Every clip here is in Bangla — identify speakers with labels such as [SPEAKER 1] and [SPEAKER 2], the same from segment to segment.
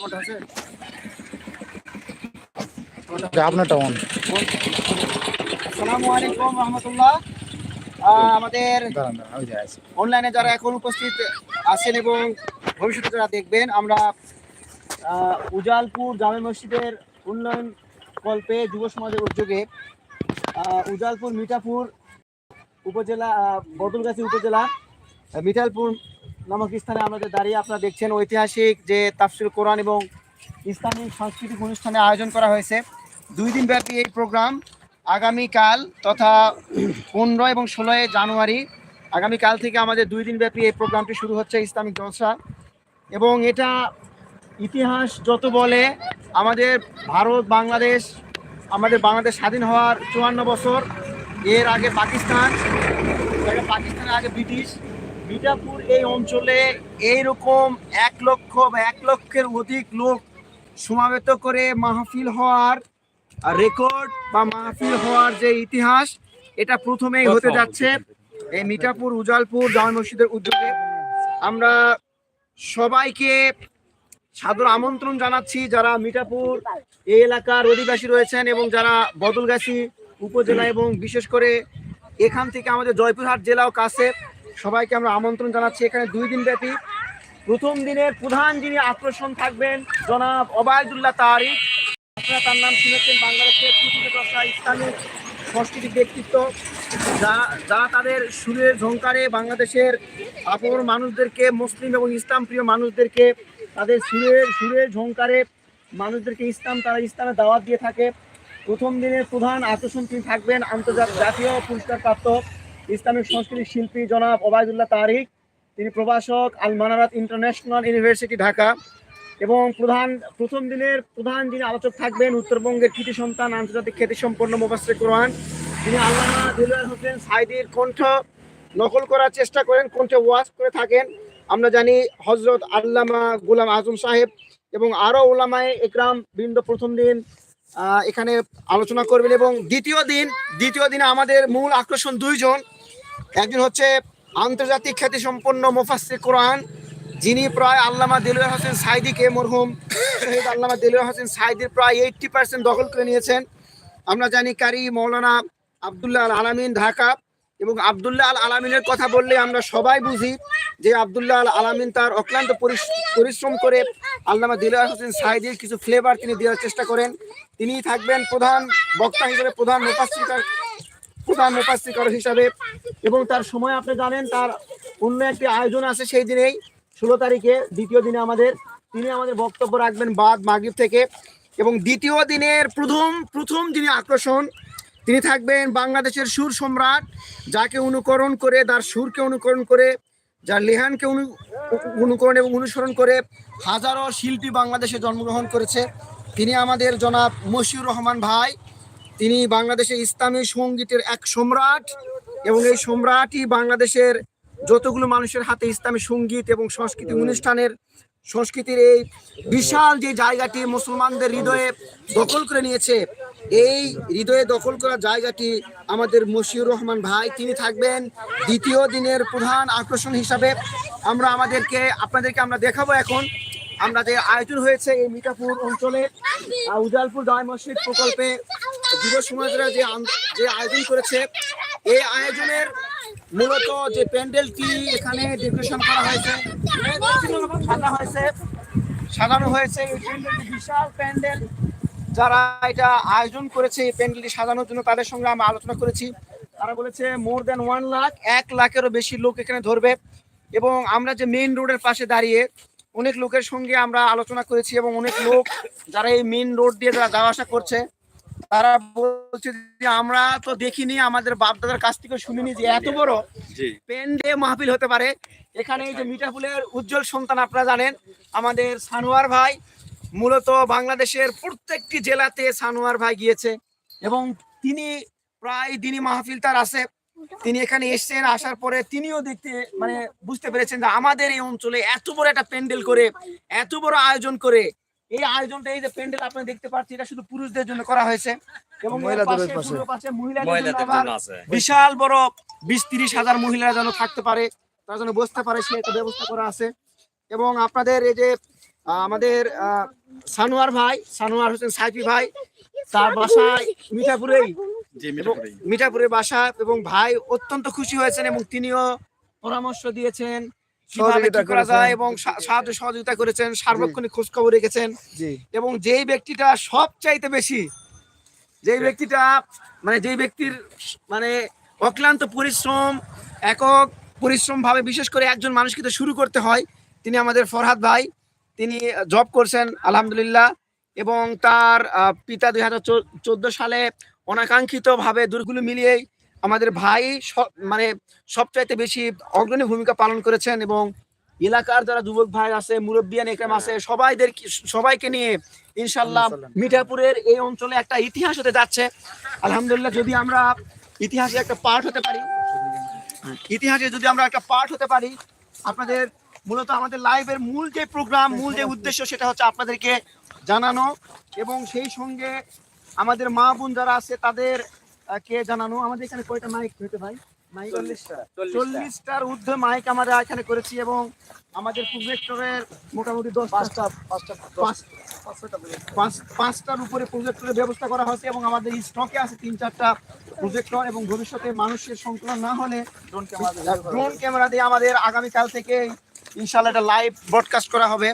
[SPEAKER 1] আছে
[SPEAKER 2] আপনারটা অন
[SPEAKER 1] আসসালামু আলাইকুম রহমতুল্লাহ আমাদের অনলাইনে যারা এখন উপস্থিত আছেন এবং ভবিষ্যতে যারা দেখবেন আমরা উজালপুর জামে মসজিদের উন্নয়ন কল্পে যুব সমাজের উদ্যোগে উজালপুর মিঠাপুর উপজেলা বদলগাছি উপজেলা মিঠালপুর নামক স্থানে আমরা যে দাঁড়িয়ে আপনারা দেখছেন ঐতিহাসিক যে তাফসির কোরআন এবং ইসলামিক সাংস্কৃতিক অনুষ্ঠানে আয়োজন করা হয়েছে। দুই দিন ব্যাপী এই প্রোগ্রাম আগামীকাল তথা পনেরো এবং ষোলোই জানুয়ারি আগামীকাল থেকে আমাদের দুই দিন ব্যাপী এই প্রোগ্রামটি শুরু হচ্ছে ইসলামিক জলসা। এবং এটা ইতিহাস যত বলে, আমাদের ভারত, বাংলাদেশ, আমাদের বাংলাদেশ স্বাধীন হওয়ার চুয়ান্ন বছর। এর আগে পাকিস্তান পাকিস্তানের আগে ব্রিটিশ। মিঠাপুর এই অঞ্চলে এইরকম এক লক্ষ বা এক লক্ষের অধিক লোক সমাবেত করে মাহফিল হওয়ার রেকর্ড বা মাহফিল হওয়ার যে ইতিহাস এটা প্রথমেই হতে যাচ্ছে এই মিঠাপুর উজালপুর জামা মসজিদের উদ্যোগে। আমরা সবাইকে সাদর আমন্ত্রণ জানাচ্ছি যারা মিঠাপুর এই এলাকার অধিবাসী রয়েছেন এবং যারা বদলগাছি উপজেলা এবং বিশেষ করে এখান থেকে আমাদের জয়পুরহাট জেলাও কাছে। সবাইকে আমরা আমন্ত্রণ জানাচ্ছি এখানে দুই দিন ব্যাপী। প্রথম দিনের প্রধান যিনি আকর্ষণ থাকবেন, জনাব ওবায়দুল্লাহ তারিক। আপনারা তার নাম শুনেছেন বাংলাদেশের পৃথিবী দশা ইসলামিক সাংস্কৃতিক ব্যক্তিত্ব। যা যা তাদের সুরের ঝঙ্কারে বাংলাদেশের আপন মানুষদেরকে, মুসলিম এবং ইসলাম প্রিয় মানুষদেরকে, তাদের সুরের সুরের ঝঙ্কারে মানুষদেরকে ইসলাম, তারা ইসলামের দাওয়াত দিয়ে থাকে। প্রথম দিনের প্রধান আকর্ষণ তিনি থাকবেন আন্তর্জাতিক জাতীয় পুরস্কারপ্রাপ্ত ইসলামিক সংস্কৃতিক শিল্পী জনাব ওবায়দুল্লাহ তারিক, তিনি প্রভাষক আল মানারাত ইন্টারন্যাশনাল ইউনিভার্সিটি, ঢাকা। এবং প্রধান, প্রথম দিনের প্রধান যিনি আলোচক থাকবেন উত্তরবঙ্গের কৃতি সন্তান, আন্তর্জাতিক খ্যাতি সম্পন্ন মুবাসির কোরআন, তিনি দিলওয়ার হোসেন সাইদির কণ্ঠ নকল করার চেষ্টা করেন, কণ্ঠে ওয়াজ করে থাকেন। আমরা জানি হজরত আল্লামা গুলাম আজম সাহেব এবং আরও ওলামায় একরাম বৃন্দ প্রথম দিন এখানে আলোচনা করবেন এবং দ্বিতীয় দিন, দ্বিতীয় দিনে আমাদের মূল আকর্ষণ দুইজন। একজন হচ্ছে আন্তর্জাতিক খ্যাতি সম্পন্ন মুফাসসির কোরআন, যিনি প্রায় আল্লামা দিলওয়ার হোসেন সাইদিকে মরহুম শহীদ আল্লামা দিলওয়ার হোসেন সাইদির প্রায় এইটটি পার্সেন্ট দখল করে নিয়েছেন। আমরা জানি কারি মৌলানা আবদুল্লাহ আল আলামিন ঢাকা এবং আবদুল্লাহ আল আলামিনের কথা বললে আমরা সবাই বুঝি যে আবদুল্লাহ আল আলামিন তার অক্লান্ত পরিশ- পরিশ্রম করে আল্লামা দিলওয়ার হোসেন সাইদির কিছু ফ্লেভার তিনি দেওয়ার চেষ্টা করেন। তিনি থাকবেন প্রধান বক্তা হিসেবে প্রধান মুফাসসির প্রধান মুফাসসির হিসাবে এবং তার সময় আপনি জানেন, তার অন্য একটি আয়োজন আছে সেই দিনেই, ষোলো তারিখে, দ্বিতীয় দিনে আমাদের, তিনি আমাদের বক্তব্য রাখবেন বাদ মাগরিব থেকে এবং দ্বিতীয় দিনের প্রথম প্রথম যিনি আকর্ষণ, তিনি থাকবেন বাংলাদেশের সুর সম্রাট, যাকে অনুকরণ করে, তার সুরকে অনুকরণ করে, যার লেহানকে অনু, অনুকরণ এবং অনুসরণ করে হাজারো শিল্পী বাংলাদেশে জন্মগ্রহণ করেছে। তিনি আমাদের জনাব মশিউর রহমান ভাই তিনি বাংলাদেশের ইসলামী সঙ্গীতের এক সম্রাট এবং এই সম্রাটই বাংলাদেশের যতগুলো মানুষের হাতে ইসলামী সংগীত এবং সংস্কৃতি অনুষ্ঠানের, সংস্কৃতির এই বিশাল যে জায়গাটি মুসলমানদের হৃদয়ে দখল করে নিয়েছে, এই হৃদয়ে দখল করা জায়গাটি আমাদের মশিউর রহমান ভাই, তিনি থাকবেন দ্বিতীয় দিনের প্রধান আকর্ষণ হিসাবে। আমরা আমাদেরকে, আপনাদেরকে আমরা দেখাবো এখন। আমরা যে আয়োজন হয়েছে এই মিঠাপুর অঞ্চলে উজালপুর দায় মসজিদ প্রকল্পে যুব সমাজরা যে যে আয়োজন করেছে, এই আয়োজনের মূলত যে প্যান্ডেলটি এখানে ডেকোরেশন করা হয়েছে সাজা হয়েছে, সাজানো হয়েছে। এই প্যান্ডেলটি বিশাল প্যান্ডেল। যারা এটা আয়োজন করেছে, এই প্যান্ডেলটি সাজানোর জন্য তাদের সঙ্গে আমরা আলোচনা করেছি। তারা বলেছে মোর দেন ওয়ান লাখ এক লাখেরও বেশি লোক এখানে ধরবে। এবং আমরা যে মেইন রোডের পাশে দাঁড়িয়ে অনেক লোকের সঙ্গে আমরা আলোচনা করেছি এবং অনেক লোক যারা এই মেইন রোড দিয়ে যারা যাওয়া আসা করছে তারা বলছে যে আমরা তো দেখিনি আমাদের বাপ দাদার কাছ থেকে শুনিনি যে এত বড় পেন্ডে মাহফিল হতে পারে। এখানে এই যে মিঠাপুলের উজ্জ্বল সন্তান আপনারা জানেন আমাদের সানোয়ার ভাই মূলত বাংলাদেশের প্রত্যেকটি জেলাতে সানোয়ার ভাই গিয়েছে এবং তিনি প্রায় দিনই মাহফিল তার আছে। তিনি এখানে এসেছেন আসার পরে তিনিও দেখতে মানে বুঝতে পেরেছেন যে আমাদের এই অঞ্চলে এত বড় একটা প্যান্ডেল করে এত বড় আয়োজন করে এই আয়োজনটা এই যে প্যান্ডেল আপনি দেখতে পাচ্ছেন এটা শুধু পুরুষদের জন্য করা হয়েছে। এবং
[SPEAKER 2] মহিলাদের
[SPEAKER 1] পাশে,
[SPEAKER 2] পাশে।
[SPEAKER 1] পাশে মহিলাদের জন্য আবার বিশাল বড় বিশ তিরিশ হাজার মহিলারা যেন থাকতে পারে তারা যেন বসতে পারে সে একটা ব্যবস্থা করা আছে। এবং আপনাদের এই যে আহ, আমাদের আহ, সানোয়ার ভাই সানোয়ার হোসেন সাইফি ভাই তার বাসায় মিঠাপুরেই এবং মিঠাপুরে বাসা এবং ভাই অত্যন্ত খুশি হয়েছেন এবং তিনিও পরামর্শ দিয়েছেন। কীভাবে কি
[SPEAKER 2] সহযোগিতা
[SPEAKER 1] করা যায় এবং সাহায্য সহযোগিতা করেছেন সার্বক্ষণিক খোঁজ খবর রেখেছেন।
[SPEAKER 2] জি।
[SPEAKER 1] এবং যেই ব্যক্তিটা সব চাইতে বেশি যেই ব্যক্তিটা মানে যেই ব্যক্তির মানে অক্লান্ত পরিশ্রম একক পরিশ্রম ভাবে বিশেষ করে একজন মানুষকে তো শুরু করতে হয় তিনি আমাদের ফরহাদ ভাই তিনি জব করছেন আলহামদুলিল্লাহ এবং তার পিতা দুই হাজার চোদ্দ সালে অনাকাঙ্ক্ষিত ভাবে দুর্গুলো মিলিয়েই আমাদের ভাই সব- মানে সবচাইতে বেশি অগ্রণী ভূমিকা পালন করেছেন এবং এলাকার যারা যুবক ভাই আছে মুরব্বিয়ান একরাম আছে সবাইদের সবাইকে নিয়ে ইনশাল্লাহ মিঠাপুরের এই অঞ্চলে একটা ইতিহাস হতে যাচ্ছে। আলহামদুলিল্লাহ যদি আমরা ইতিহাসে একটা পার্ট হতে পারি ইতিহাসে যদি আমরা একটা পার্ট হতে পারি আপনাদের মূলত আমাদের লাইভের মূল যে প্রোগ্রাম মূল যে উদ্দেশ্য সেটা হচ্ছে আপনাদেরকে জানানো এবং সেই সঙ্গে আমাদের মা বোন যারা আছে তাদের কে জানানো? আমাদের এখানে কয়টা মাইক হতে ভাই? মাইক চল্লিশটার ঊর্ধ্বে মাইক আমরা এখানে করেছি এবং আমাদের প্রজেক্টরের মোটামুটি দশ পাঁচটা পাঁচটা পাঁচ পাঁচটার উপরে প্রজেক্টরের ব্যবস্থা করা হয়েছে এবং আমাদের স্টকে আছে তিন চারটা প্রজেক্টর এবং ভবিষ্যতে মানুষের সংকলন না হলে ড্রোন ক্যামেরা দিয়ে আমাদের আগামীকাল থেকে ইনশাল্লাহ এটা লাইভ ব্রডকাস্ট করা হবে।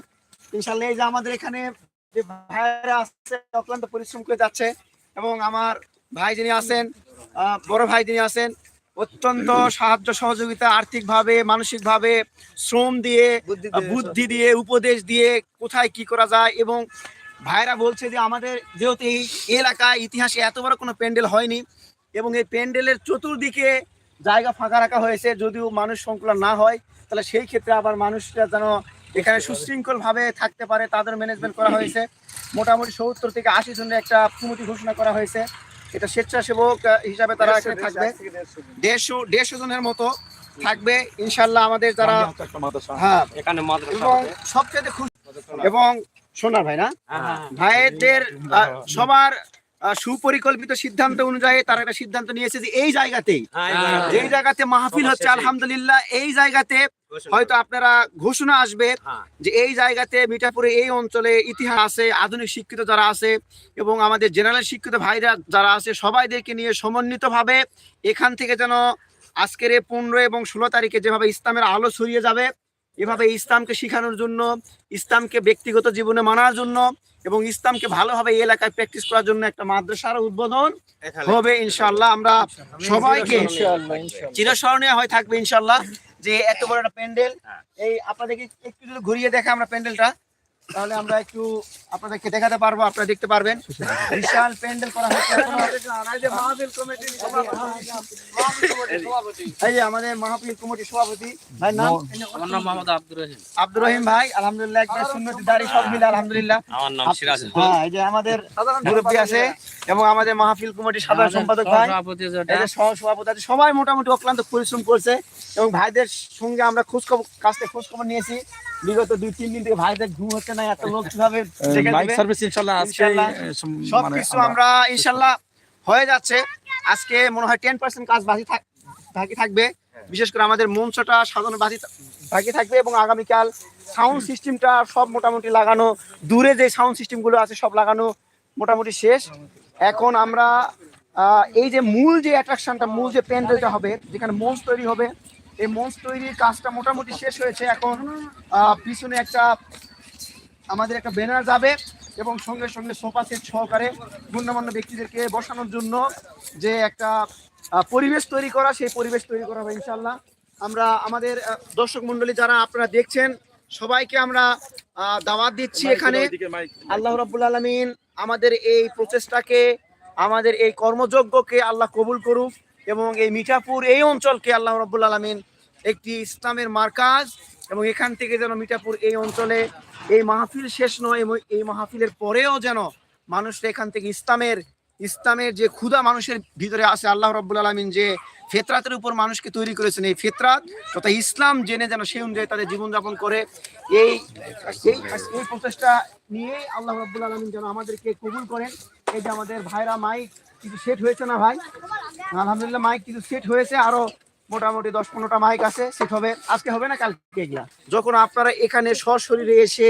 [SPEAKER 1] ইনশাল্লাহ এই যে আমাদের এখানে যে ভাইরা আসছে অক্লান্ত পরিশ্রম করে যাচ্ছে এবং আমার ভাই যিনি আছেন বড় ভাই যিনি আছেন অত্যন্ত সাহায্য সহযোগিতা আর্থিকভাবে মানসিকভাবে শ্রম দিয়ে বুদ্ধি দিয়ে। উপদেশ দিয়ে কোথায় কি করা যায় এবং ভাইরা বলছে যে আমাদের যেহেতু এই এলাকায় ইতিহাসে এত বড় কোনো প্যান্ডেল হয়নি এবং এই প্যান্ডেলের চতুর্দিকে জায়গা ফাঁকা রাখা হয়েছে যদিও মানুষ সংকুলন না হয় তাহলে সেই ক্ষেত্রে আবার মানুষরা যেন এখানে সুশৃঙ্খল ভাবে থাকতে পারে তাদের ম্যানেজমেন্ট করা হয়েছে। মোটামুটি সত্তর থেকে আশি জনের একটা কমিটি ঘোষণা করা হয়েছে। এটা স্বেচ্ছাসেবক হিসাবে তারা এখানে থাকবে। দেড়শো দেড়শো জনের মতো থাকবে। ইনশাল্লাহ আমাদের যারা হ্যাঁ
[SPEAKER 3] এখানে
[SPEAKER 1] এবং সবচেয়ে খুশি এবং সোনার ভাই না?
[SPEAKER 3] হ্যাঁ,
[SPEAKER 1] ভাইদের সবার আহ, সুপরিকল্পিত সিদ্ধান্ত অনুযায়ী তারা একটা সিদ্ধান্ত নিয়েছে যে এই জায়গাতেই
[SPEAKER 3] হ্যাঁ,
[SPEAKER 1] যেই জায়গাতে মাহফিল হচ্ছে আলহামদুলিল্লাহ এই জায়গাতে হয়তো আপনারা ঘোষণা আসবে
[SPEAKER 3] হ্যাঁ।
[SPEAKER 1] যে এই জায়গাতে মিঠাপুরে এই অঞ্চলে ইতিহাস আছে আধুনিক শিক্ষিত যারা আছে এবং আমাদের জেনারেল শিক্ষিত ভাইরা যারা আছে সবাইদেরকে নিয়ে সমন্বিতভাবে এখান থেকে যেন আজকের এই পনেরো এবং ষোলো তারিখে যেভাবে ইসলামের আলো ছড়িয়ে যাবে এভাবে ইসলামকে শেখানোর জন্য ইসলামকে ব্যক্তিগত জীবনে মানার জন্য এবং ইসলামকে ভালোভাবে এই এলাকায় প্র্যাকটিস করার জন্য একটা মাদ্রাসার উদ্বোধন। হবে ইনশাআল্লাহ আমরা সবাইকে চিরস্মরণীয় হয়ে থাকবে ইনশাল্লাহ যে এত বড় একটা প্যান্ডেল
[SPEAKER 3] হ্যাঁ।
[SPEAKER 1] এই আপনাদেরকে একটু ঘুরিয়ে দেখা আমরা প্যান্ডেলটা তাহলে আমরা একটু আপনাদেরকে দেখাতে পারব আপনারা দেখতে পারবেন। বিশাল প্যান্ডেল করা হচ্ছে এই যে আমাদের মাহফিল কমিটির সভাপতি। ভাই নাম?
[SPEAKER 3] আমার নাম মোহাম্মদ আব্দুর রহিম।
[SPEAKER 1] আব্দুর রহিম ভাই আলহামদুলিল্লাহ একবার সুন্নতি দাঁড়ি সব মিলে আলহামদুলিল্লাহ।
[SPEAKER 3] আমার নাম সিরাজ।
[SPEAKER 1] হ্যাঁ এই যে আমাদের মুরব্বী আছে এবং আমাদের মাহফিল কমিটির সাধারণ সম্পাদক ভাই।
[SPEAKER 3] সভাপতি
[SPEAKER 1] এই যে সহ সভাপতি আছে, সবাই মোটামুটি অক্লান্ত পরিশ্রম করছে এবং ভাইদের সঙ্গে আমরা খোঁজ খবর কাছ থেকে খোঁজ খবর নিয়েছি। বিগত দুই তিন দিন থেকে ভাইদের ঘুম হচ্ছে না এত লোক কীভাবে দিবে।
[SPEAKER 2] সার্ভিস ইনশাআল্লাহ আজকে মানে
[SPEAKER 1] সবকিছু আমরা ইনশাল্লাহ হয়ে যাচ্ছে। আজকে মনে হয় টেন পার্সেন্ট কাজ বাকি বাকি থাকবে। বিশেষ করে আমাদের মঞ্চটা সাজানো বাকি বাকি থাকবে এবং আগামীকাল সাউন্ড সিস্টেমটা সব মোটামুটি লাগানো দূরে যে সাউন্ড সিস্টেমগুলো আছে সব লাগানো মোটামুটি শেষ। এখন আমরা এই যে মূল যে অ্যাট্রাকশনটা মূল যে প্যান্ডেলটা হবে যেখানে মঞ্চ তৈরি হবে এই মঞ্চ তৈরির কাজটা মোটামুটি শেষ হয়েছে। এখন আহ, পিছনে একটা আমাদের একটা ব্যানার যাবে এবং সঙ্গে সঙ্গে সোফা সেট সহকারে গণ্যমান্য ব্যক্তিদেরকে বসানোর জন্য যে একটা পরিবেশ তৈরি করা সেই পরিবেশ তৈরি করা হবে ইনশাল্লাহ আমরা আমাদের দর্শক মন্ডলী যারা আপনারা দেখছেন সবাইকে আমরা দাওয়াত দিচ্ছি এখানে। আল্লাহ রাব্বুল আলামিন আমাদের এই প্রচেষ্টাকে আমাদের এই কর্মযজ্ঞকে আল্লাহ কবুল করুক। এবং এই মিঠাপুর এই অঞ্চলকে আল্লাহ রাব্বুল আলামিন একটি ইসলামের মার্কাজ এবং এখান থেকে যেন মিঠাপুর এই অঞ্চলে এই মাহফিল শেষ নয় এই মাহফিলের পরেও যেন মানুষরা এখান থেকে ইসলামের ইসলামের যে ক্ষুধা মানুষের ভিতরে আছে আল্লাহ রব্বুল আলমিন যে ফেতরাতের উপর মানুষকে তৈরি করেছেন এই ফেতরাত তথা ইসলাম জেনে যেন সেই অনুযায়ী তাদের জীবনযাপন করে এই এই প্রচেষ্টা নিয়ে আল্লাহ রব্বুল আলমিন যেন আমাদেরকে কবুল করেন। এই যে আমাদের ভাইরা মাইক কিছু সেট হয়েছে না ভাই? আলহামদুলিল্লাহ মাইক কিছু সেট হয়েছে, আরও মোটামুটি দশ পনেরোটা মাইক আছে সেট হবে। আজকে হবে না কালকে এগুলা? যখন আপনারা এখানে সশরীরে এসে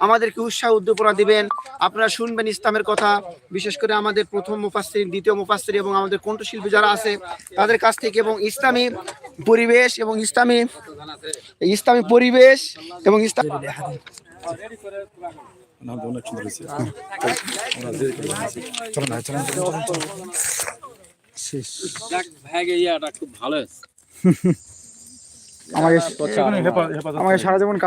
[SPEAKER 1] আমাদেরকে উৎসাহ উদ্দীপনা দিবেন, আপনারা শুনবেন ইসলামের কথা, বিশেষ করে আমাদের প্রথম মুফাসসির দ্বিতীয় মুফাসসির এবং আমাদের কণ্ঠশিল্পী যারা আছে, তাদের কাছ থেকে এবং ইসলামী পরিবেশ এবং ইসলামী ইসলামী পরিবেশ এবং ইসলাম
[SPEAKER 2] চলো না চলো শেষ
[SPEAKER 3] ভাগে ইয়াটা খুব ভালো
[SPEAKER 2] আমাকে আমাকে সারা জীবন কাজ